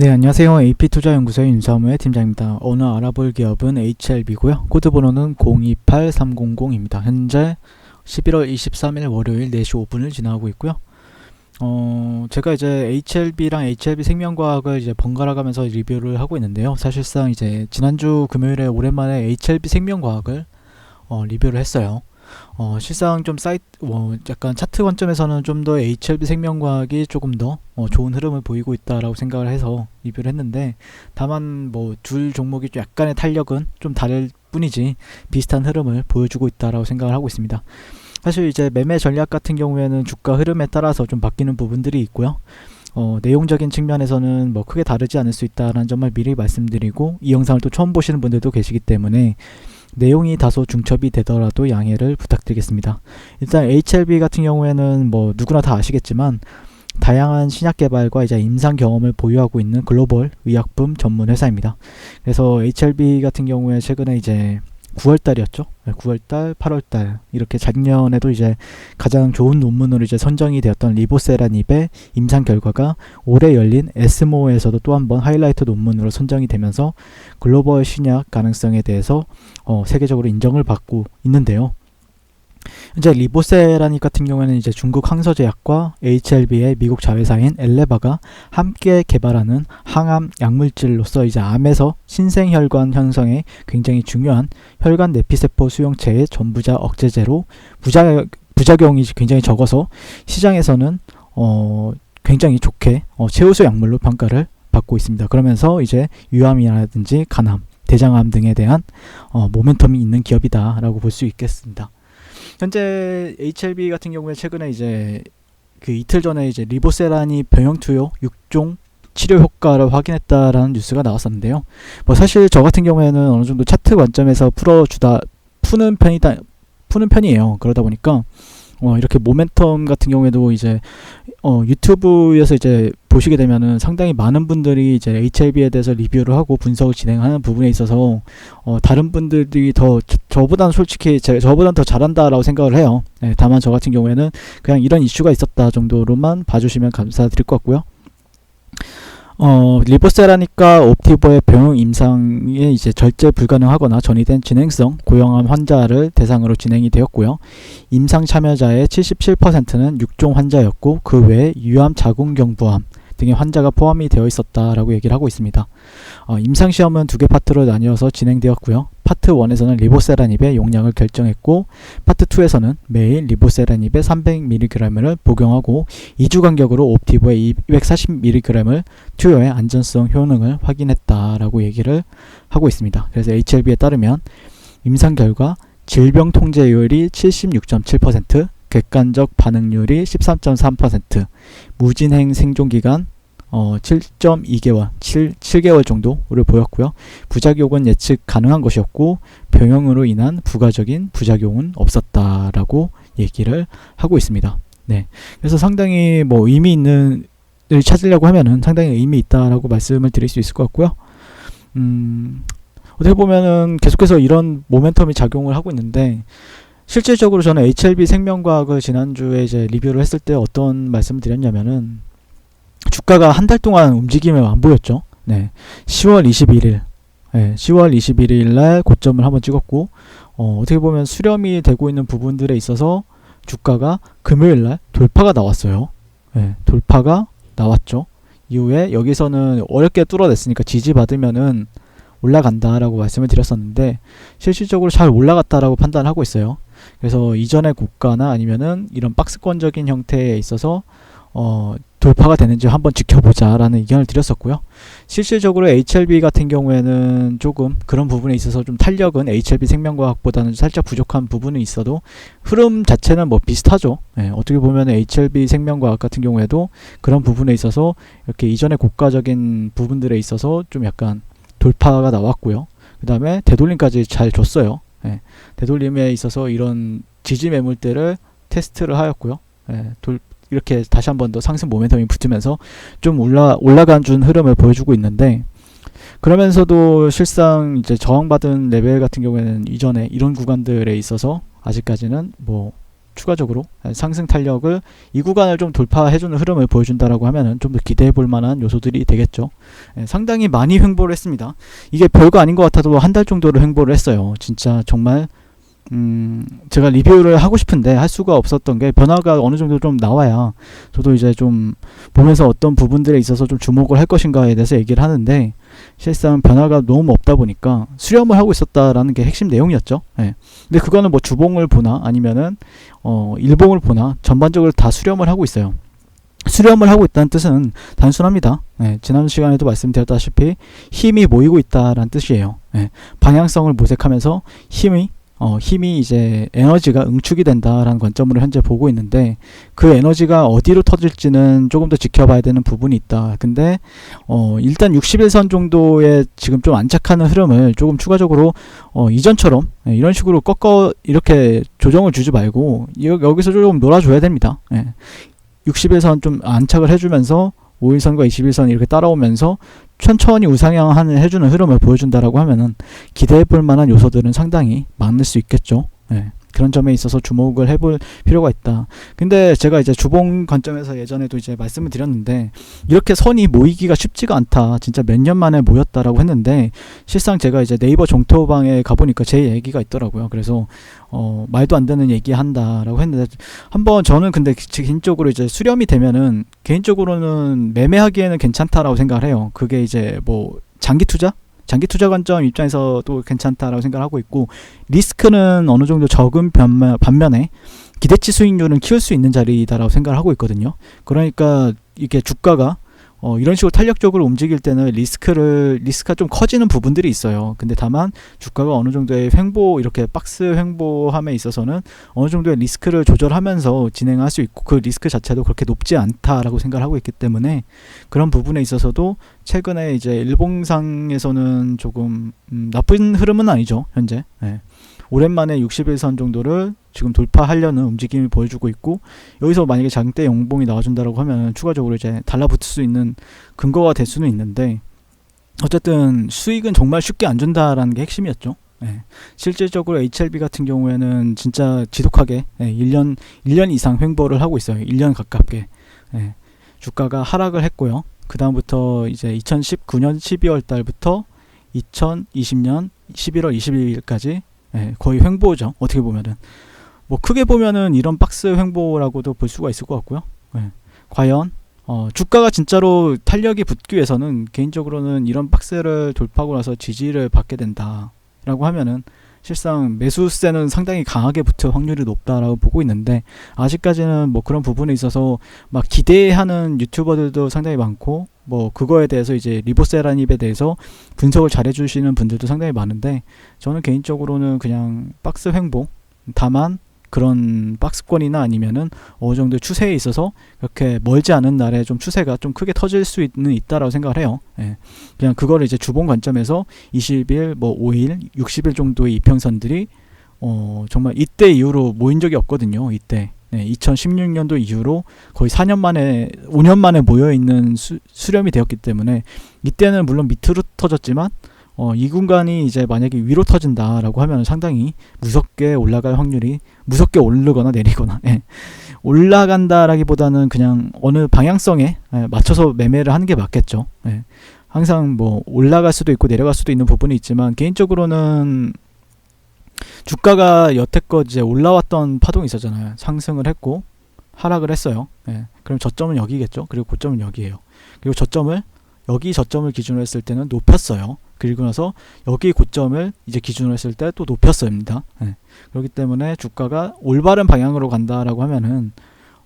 네, 안녕하세요. AP투자연구소의 윤사무의 팀장입니다. 오늘 알아볼 기업은 HLB고요. 코드 번호는 028300입니다. 현재 11월 23일 월요일 4시 5분을 지나고 있고요. 어, 제가 이제 HLB랑 HLB 생명과학을 이제 번갈아 가면서 리뷰를 하고 있는데요. 사실상 이제 지난주 금요일에 오랜만에 HLB 생명과학을 어, 리뷰를 했어요. 어, 실상 좀 사이트, 어, 약간 차트 관점에서는 좀 더 HLB 생명과학이 조금 더 어, 좋은 흐름을 보이고 있다라고 생각을 해서 리뷰를 했는데, 다만 뭐둘 종목이 좀 약간의 탄력은 좀 다를 뿐이지 비슷한 흐름을 보여주고 있다라고 생각을 하고 있습니다. 사실 이제 매매 전략 같은 경우에는 주가 흐름에 따라서 좀 바뀌는 부분들이 있고요. 어, 내용적인 측면에서는 뭐 크게 다르지 않을 수 있다라는 점을 미리 말씀드리고 이 영상을 또 처음 보시는 분들도 계시기 때문에 내용이 다소 중첩이 되더라도 양해를 부탁드리겠습니다. 일단 HLB 같은 경우에는 뭐 누구나 다 아시겠지만 다양한 신약 개발과 이제 임상 경험을 보유하고 있는 글로벌 의약품 전문 회사입니다. 그래서 HLB 같은 경우에 최근에 이제 9월 달이었죠. 9월 달, 8월 달 이렇게 작년에도 이제 가장 좋은 논문으로 이제 선정이 되었던 리보세라닙의 임상 결과가 올해 열린 에스모에서도 또 한번 하이라이트 논문으로 선정이 되면서 글로벌 신약 가능성에 대해서 어, 세계적으로 인정을 받고 있는데요. 이제 리보세라닉 같은 경우에는 이제 중국 항서제약과 HLB의 미국 자회사인 엘레바가 함께 개발하는 항암 약물질로서 이제 암에서 신생혈관 형성에 굉장히 중요한 혈관 내피세포 수용체의 전부자 억제제로 부작, 부작용이 굉장히 적어서 시장에서는 어, 굉장히 좋게 어, 최우수 약물로 평가를 받고 있습니다. 그러면서 이제 유암이라든지 간암, 대장암 등에 대한 어, 모멘텀이 있는 기업이다라고 볼 수 있겠습니다. 현재 HLB 같은 경우에 최근에 이제 그 이틀 전에 이제 리보세라니 병형 투여 6종 치료 효과를 확인했다라는 뉴스가 나왔었는데요. 뭐 사실 저 같은 경우에는 어느 정도 차트 관점에서 풀어주다 푸는 편이다 푸는 편이에요. 그러다 보니까 어 이렇게 모멘텀 같은 경우에도 이제 어 유튜브에서 이제 보시게 되면은 상당히 많은 분들이 이제 HLB에 대해서 리뷰를 하고 분석을 진행하는 부분에 있어서 어 다른 분들이 더 저, 보다는 솔직히 제, 저보다는 더 잘한다라고 생각을 해요. 네, 다만 저 같은 경우에는 그냥 이런 이슈가 있었다 정도로만 봐주시면 감사드릴 것 같고요. 어, 리보세라니까 옵티버의 병용 임상에 이제 절제 불가능하거나 전이된 진행성 고형암 환자를 대상으로 진행이 되었고요. 임상 참여자의 77%는 6종 환자였고 그 외에 유암 자궁경부암 등의 환자가 포함이 되어 있었다라고 얘기를 하고 있습니다. 어, 임상 시험은 두 개 파트로 나뉘어서 진행되었고요. 파트 1에서는 리보세라닙의 용량을 결정했고 파트 2에서는 매일 리보세라닙의 300mg을 복용하고 2주 간격으로 옵티브의 240mg을 투여해 안전성 효능을 확인했다라고 얘기를 하고 있습니다. 그래서 HLB에 따르면 임상 결과 질병 통제율이 76.7%, 객관적 반응률이 13.3%, 무진행 생존 기간 어, 7.2개월, 7, 7개월 정도를 보였고요. 부작용은 예측 가능한 것이었고 병형으로 인한 부가적인 부작용은 없었다라고 얘기를 하고 있습니다. 네. 그래서 상당히 뭐 의미 있는 을 찾으려고 하면은 상당히 의미 있다라고 말씀을 드릴 수 있을 것 같고요. 음, 어떻게 보면은 계속해서 이런 모멘텀이 작용을 하고 있는데 실질적으로 저는 HLB 생명과학을 지난주에 이제 리뷰를 했을 때 어떤 말씀을 드렸냐면은 주가가 한 달 동안 움직임이 안 보였죠. 네. 10월 21일. 네, 10월 21일 날 고점을 한번 찍었고 어, 어떻게 보면 수렴이 되고 있는 부분들에 있어서 주가가 금요일 날 돌파가 나왔어요. 네, 돌파가 나왔죠. 이후에 여기서는 어렵게 뚫어냈으니까 지지받으면은 올라간다라고 말씀을 드렸었는데 실질적으로 잘 올라갔다라고 판단하고 있어요. 그래서 이전의 고가나 아니면은 이런 박스권적인 형태에 있어서 어, 돌파가 되는지 한번 지켜보자 라는 의견을 드렸었고요. 실질적으로 HLB 같은 경우에는 조금 그런 부분에 있어서 좀 탄력은 HLB 생명과학보다는 살짝 부족한 부분은 있어도 흐름 자체는 뭐 비슷하죠. 네, 어떻게 보면 HLB 생명과학 같은 경우에도 그런 부분에 있어서 이렇게 이전의 고가적인 부분들에 있어서 좀 약간 돌파가 나왔고요. 그 다음에 되돌림까지 잘 줬어요. 네, 되돌림에 있어서 이런 지지 매물대를 테스트를 하였고요. 네, 돌, 이렇게 다시 한 번 더 상승 모멘텀이 붙으면서 좀 올라 올라간 준 흐름을 보여주고 있는데 그러면서도 실상 이제 저항받은 레벨 같은 경우에는 이전에 이런 구간들에 있어서 아직까지는 뭐 추가적으로 상승 탄력을 이 구간을 좀 돌파해주는 흐름을 보여준다라고 하면은 좀 더 기대해 볼 만한 요소들이 되겠죠. 예, 상당히 많이 횡보를 했습니다. 이게 별거 아닌 것 같아도 한 달 정도로 횡보를 했어요. 진짜 정말 음, 제가 리뷰를 하고 싶은데 할 수가 없었던 게 변화가 어느 정도 좀 나와야 저도 이제 좀 보면서 어떤 부분들에 있어서 좀 주목을 할 것인가에 대해서 얘기를 하는데 실상 변화가 너무 없다 보니까 수렴을 하고 있었다라는 게 핵심 내용이었죠. 예. 근데 그거는 뭐 주봉을 보나 아니면은 어, 일봉을 보나 전반적으로 다 수렴을 하고 있어요. 수렴을 하고 있다는 뜻은 단순합니다. 예, 지난 시간에도 말씀드렸다시피 힘이 모이고 있다라는 뜻이에요. 예, 방향성을 모색하면서 힘이 어, 힘이 이제 에너지가 응축이 된다라는 관점으로 현재 보고 있는데 그 에너지가 어디로 터질지는 조금 더 지켜봐야 되는 부분이 있다. 근데 어, 일단 61선 정도의 지금 좀 안착하는 흐름을 조금 추가적으로 어, 이전처럼 예, 이런 식으로 꺾어 이렇게 조정을 주지 말고 여, 여기서 좀 놀아줘야 됩니다. 예. 60일선 좀 안착을 해주면서 5일선과 21선 이렇게 따라오면서 천천히 우상향하는 해주는 흐름을 보여준다라고 하면은 기대해 볼 만한 요소들은 상당히 많을 수 있겠죠. 예. 그런 점에 있어서 주목을 해볼 필요가 있다. 근데 제가 이제 주봉 관점에서 예전에도 이제 말씀을 드렸는데 이렇게 선이 모이기가 쉽지가 않다. 진짜 몇 년 만에 모였다라고 했는데 실상 제가 이제 네이버 정토방에 가보니까 제 얘기가 있더라고요. 그래서 어 말도 안 되는 얘기 한다라고 했는데 한번 저는 근데 개인적으로 이제 수렴이 되면은 개인적으로는 매매하기에는 괜찮다라고 생각을 해요. 그게 이제 뭐 장기 투자 장기 투자 관점 입장에서도 괜찮다라고 생각하고 있고 리스크는 어느 정도 적은 반면, 반면에 기대치 수익률은 키울 수 있는 자리다라고 생각을 하고 있거든요. 그러니까 이게 주가가 어, 이런 식으로 탄력적으로 움직일 때는 리스크를 리스크가 좀 커지는 부분들이 있어요. 근데 다만 주가가 어느 정도의 횡보 이렇게 박스 횡보함에 있어서는 어느 정도의 리스크를 조절하면서 진행할 수 있고 그 리스크 자체도 그렇게 높지 않다라고 생각을 하고 있기 때문에 그런 부분에 있어서도 최근에 이제 일봉상에서는 조금 음, 나쁜 흐름은 아니죠 현재. 네. 오랜만에 61선 정도를 지금 돌파하려는 움직임을 보여주고 있고 여기서 만약에 장대 영봉이 나와준다라고 하면 추가적으로 이제 달라붙을 수 있는 근거가 될 수는 있는데 어쨌든 수익은 정말 쉽게 안 준다라는 게 핵심이었죠. 예. 실질적으로 HLB 같은 경우에는 진짜 지독하게 예, 1년 1년 이상 횡보를 하고 있어요. 1년 가깝게. 예. 주가가 하락을 했고요. 그 다음부터 이제 2019년 12월 달부터 2020년 11월 22일까지 예, 거의 횡보죠. 어떻게 보면은 뭐 크게 보면은 이런 박스 횡보라고도 볼 수가 있을 것 같고요. 예. 과연 어, 주가가 진짜로 탄력이 붙기 위해서는 개인적으로는 이런 박스를 돌파하고 나서 지지를 받게 된다라고 하면은 실상 매수세는 상당히 강하게 붙을 확률이 높다라고 보고 있는데 아직까지는 뭐 그런 부분에 있어서 막 기대하는 유튜버들도 상당히 많고 뭐 그거에 대해서 이제 리보세라닙에 대해서 분석을 잘 해주시는 분들도 상당히 많은데 저는 개인적으로는 그냥 박스 횡보 다만 그런 박스권이나 아니면은 어느 정도 추세에 있어서 그렇게 멀지 않은 날에 좀 추세가 좀 크게 터질 수 있는 있다라고 생각을 해요. 예. 그냥 그거를 이제 주봉 관점에서 20일, 뭐 5일, 60일 정도의 이평선들이 어 정말 이때 이후로 모인 적이 없거든요. 이때. 네, 2016년도 이후로 거의 4년 만에 5년 만에 모여 있는 수, 수렴이 되었기 때문에 이때는 물론 밑으로 터졌지만 어, 이 공간이 이제 만약에 위로 터진다라고 하면 상당히 무섭게 올라갈 확률이 무섭게 오르거나 내리거나 예. 올라간다라기보다는 그냥 어느 방향성에 예, 맞춰서 매매를 하는 게 맞겠죠. 예. 항상 뭐 올라갈 수도 있고 내려갈 수도 있는 부분이 있지만 개인적으로는 주가가 여태껏 이제 올라왔던 파동이 있었잖아요. 상승을 했고 하락을 했어요. 예. 그럼 저점은 여기겠죠. 그리고 고점은 여기에요. 그리고 저점을 여기 저점을 기준으로 했을 때는 높였어요. 그리고 나서 여기 고점을 이제 기준으로 했을 때 또 높였습니다. 네. 그렇기 때문에 주가가 올바른 방향으로 간다라고 하면은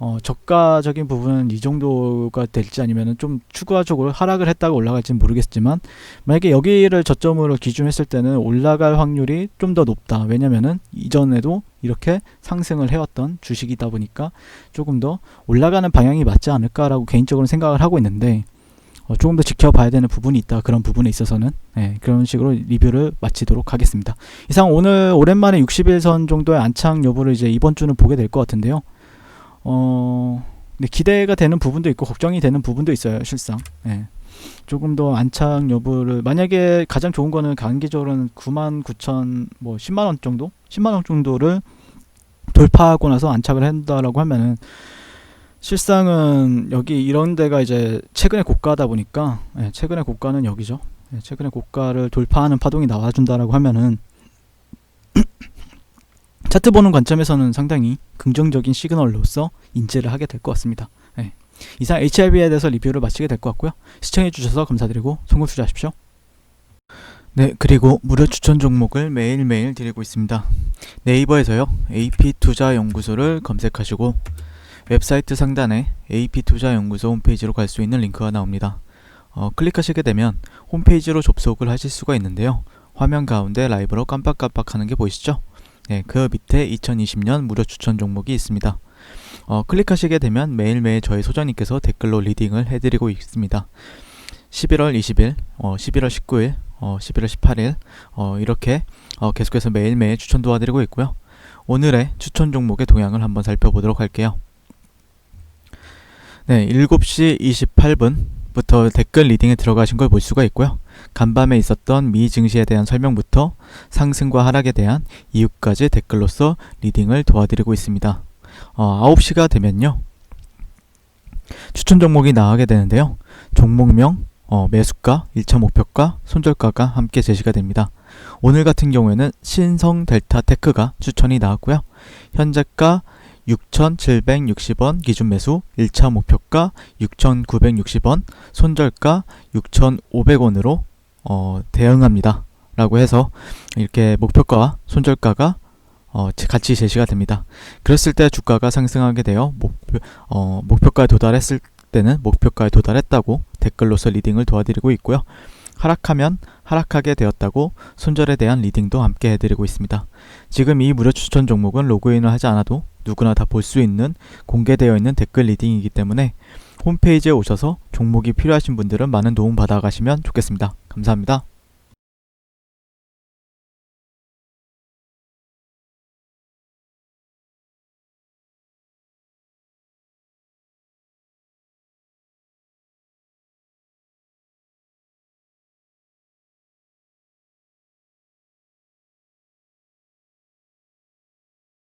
어, 저가적인 부분은 이 정도가 될지 아니면은 좀 추가적으로 하락을 했다가 올라갈지는 모르겠지만 만약에 여기를 저점으로 기준했을 때는 올라갈 확률이 좀 더 높다. 왜냐면은 이전에도 이렇게 상승을 해왔던 주식이다 보니까 조금 더 올라가는 방향이 맞지 않을까라고 개인적으로 생각을 하고 있는데 어, 조금 더 지켜봐야 되는 부분이 있다. 그런 부분에 있어서는 네, 그런 식으로 리뷰를 마치도록 하겠습니다. 이상 오늘 오랜만에 60일선 정도의 안착 여부를 이제 이번 주는 보게 될 것 같은데요. 어, 근데 기대가 되는 부분도 있고 걱정이 되는 부분도 있어요. 실상. 네. 조금 더 안착 여부를 만약에 가장 좋은 거는 단기적으로는 9만 9천 뭐 10만 원 정도, 10만 원 정도를 돌파하고 나서 안착을 한다라고 하면은 실상은 여기 이런 데가 이제 최근의 고가다 보니까 예, 최근의 고가는 여기죠. 예, 최근의 고가를 돌파하는 파동이 나와준다라고 하면은 차트 보는 관점에서는 상당히 긍정적인 시그널로서 인지를 하게 될 것 같습니다. 예. 이상 HRB에 대해서 리뷰를 마치게 될 것 같고요. 시청해주셔서 감사드리고 성공 투자하십시오. 네, 그리고 무료 추천 종목을 매일매일 드리고 있습니다. 네이버에서요, AP투자연구소를 검색하시고 웹사이트 상단에 AP투자연구소 홈페이지로 갈 수 있는 링크가 나옵니다. 어, 클릭하시게 되면 홈페이지로 접속을 하실 수가 있는데요. 화면 가운데 라이브로 깜빡깜빡 하는 게 보이시죠? 네, 그 밑에 2020년 무료 추천 종목이 있습니다. 어, 클릭하시게 되면 매일매일 저희 소장님께서 댓글로 리딩을 해드리고 있습니다. 11월 20일, 어, 11월 19일, 어, 11월 18일 어, 이렇게 어, 계속해서 매일매일 추천 도와드리고 있고요. 오늘의 추천 종목의 동향을 한번 살펴보도록 할게요. 네, 7시 28분부터 댓글 리딩에 들어가신 걸 볼 수가 있고요. 간밤에 있었던 미 증시에 대한 설명부터 상승과 하락에 대한 이유까지 댓글로서 리딩을 도와드리고 있습니다. 어, 9시가 되면요. 추천 종목이 나가게 되는데요. 종목명, 어, 매수가, 1차 목표가, 손절가가 함께 제시가 됩니다. 오늘 같은 경우에는 신성 델타 테크가 추천이 나왔고요. 현재가 6,760원 기준 매수, 1차 목표가 6,960원, 손절가 6,500원으로 어, 대응합니다. 라고 해서 이렇게 목표가와 손절가가 어, 같이 제시가 됩니다. 그랬을 때 주가가 상승하게 되어 목표, 어, 목표가에 도달했을 때는 목표가에 도달했다고 댓글로서 리딩을 도와드리고 있고요. 하락하면 하락하게 되었다고 손절에 대한 리딩도 함께 해드리고 있습니다. 지금 이 무료 추천 종목은 로그인을 하지 않아도 누구나 다 볼 수 있는 공개되어 있는 댓글 리딩이기 때문에 홈페이지에 오셔서 종목이 필요하신 분들은 많은 도움 받아가시면 좋겠습니다. 감사합니다.